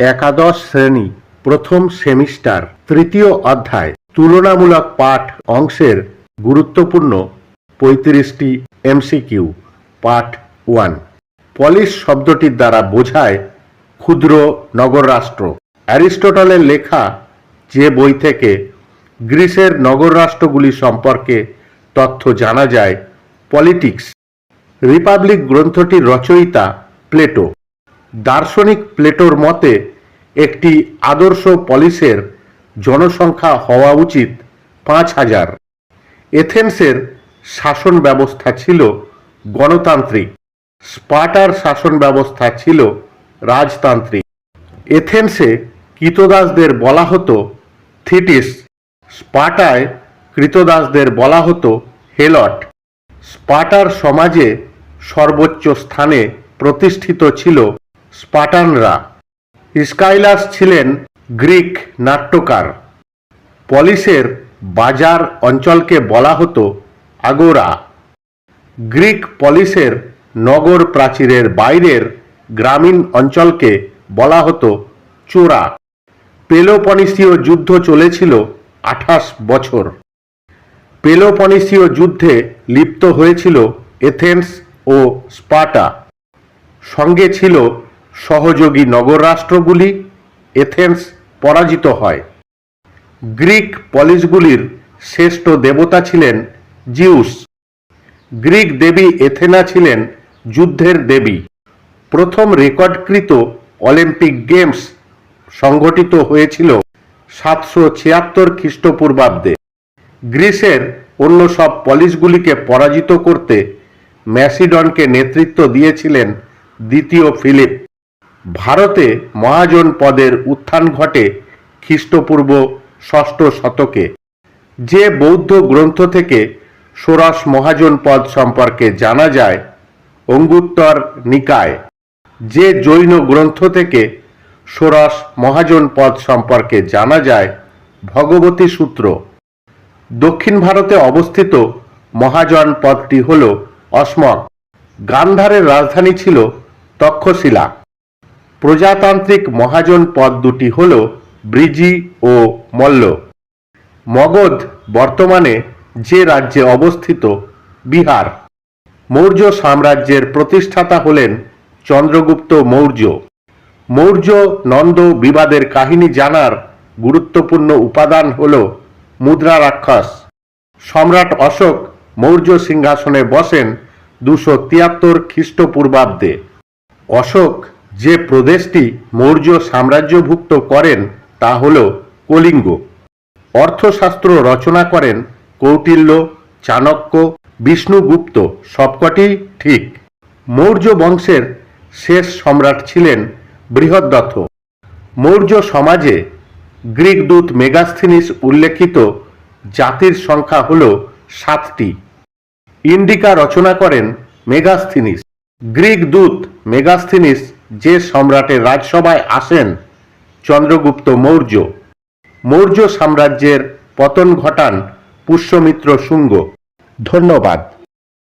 একাদশ শ্রেণি, প্রথম সেমিস্টার, তৃতীয় অধ্যায়, তুলনামূলক পাঠ অংশের গুরুত্বপূর্ণ পঁয়ত্রিশটি এমসিকিউ, পাঠ ওয়ান। পলিশ শব্দটির দ্বারা বোঝায় ক্ষুদ্র নগররাষ্ট্র অ্যারিস্টটলের লেখা যে বই থেকে গ্রিসের নগররাষ্ট্রগুলি সম্পর্কে তথ্য জানা যায়, পলিটিক্স। রিপাবলিক গ্রন্থটির রচয়িতা প্লেটো। দার্শনিক প্লেটোর মতে, একটি আদর্শ পলিসের জনসংখ্যা হওয়া উচিত পাঁচ হাজার। এথেন্সের শাসন ব্যবস্থা ছিল গণতান্ত্রিক। স্পার্টার শাসন ব্যবস্থা ছিল রাজতান্ত্রিক। এথেন্সে কৃতদাসদের বলা হতো থিটিস, স্পার্টায় কৃতদাসদের বলা হতো হেলট। স্পার্টার সমাজে সর্বোচ্চ স্থানে প্রতিষ্ঠিত ছিল স্পার্টানরা স্কাইলাস ছিলেন গ্রিক নাট্যকার। পলিসের বাজার অঞ্চলকে বলা হতো আগোরা। গ্রিক পলিসের নগর প্রাচীরের বাইরের গ্রামীণ অঞ্চলকে বলা হতো চোরা। পেলোপনিসীয় যুদ্ধ চলেছিল আঠাশ বছর। পেলোপনিসীয় যুদ্ধে লিপ্ত হয়েছিল এথেন্স ও স্পাটা। সঙ্গে ছিল সহযোগী নগররাষ্ট্রগুলি এথেন্স পরাজিত হয়। গ্রিক পলিসগুলির শ্রেষ্ঠ দেবতা ছিলেন জিউস। গ্রিক দেবী এথেনা ছিলেন যুদ্ধের দেবী। প্রথম রেকর্ডকৃত অলিম্পিক গেমস সংগঠিত হয়েছিল সাতশো ছিয়াত্তর খ্রিস্টপূর্বাব্দে। গ্রিসের অন্য সব পলিসগুলিকে পরাজিত করতে ম্যাসিডনকে নেতৃত্ব দিয়েছিলেন দ্বিতীয় ফিলিপ। ভারতে মহাজন পদের উত্থান ঘটে খ্রিস্টপূর্ব ষষ্ঠ শতকে। যে বৌদ্ধ গ্রন্থ থেকে ষোড়শ মহাজন পদ সম্পর্কে জানা যায়, অঙ্গুত্তর নিকায়। যে জৈন গ্রন্থ থেকে ষোড়শ মহাজন পদ সম্পর্কে জানা যায়, ভগবতী সূত্র। দক্ষিণ ভারতে অবস্থিত মহাজন পদটি হল অসমক। গান্ধারের রাজধানী ছিল তক্ষশিলা। প্রজাতান্ত্রিক মহাজন পদ দুটি হল ব্রিজি ও মল্ল। মগধ বর্তমানে যে রাজ্যে অবস্থিত, বিহার। মৌর্য সাম্রাজ্যের প্রতিষ্ঠাতা হলেন চন্দ্রগুপ্ত মৌর্য। মৌর্য নন্দ বিবাদের কাহিনী জানার গুরুত্বপূর্ণ উপাদান হল মুদ্রা রাক্ষস। সম্রাট অশোক মৌর্য সিংহাসনে বসেন দুশো তিয়াত্তর খ্রিস্টপূর্বাব্দে। অশোক যে প্রদেশটি মৌর্য সাম্রাজ্যভুক্ত করেন তা হল কলিঙ্গ। অর্থশাস্ত্র রচনা করেন কৌটিল্য, চাণক্য, বিষ্ণুগুপ্ত, সবকটি ঠিক। মৌর্য বংশের শেষ সম্রাট ছিলেন বৃহদ্রথ। মৌর্য সমাজে গ্রিক দূত মেগাস্থিনিস উল্লেখিত জাতির সংখ্যা হল সাতটি। ইন্ডিকা রচনা করেন মেগাস্থিনিস। গ্রিক দূত মেগাস্থিনিস যে সম্রাটের রাজসভায় আসেন চন্দ্রগুপ্ত মৌর্য। মৌর্য সাম্রাজ্যের পতন ঘটান পুষ্যমিত্র শুঙ্গ। ধন্যবাদ।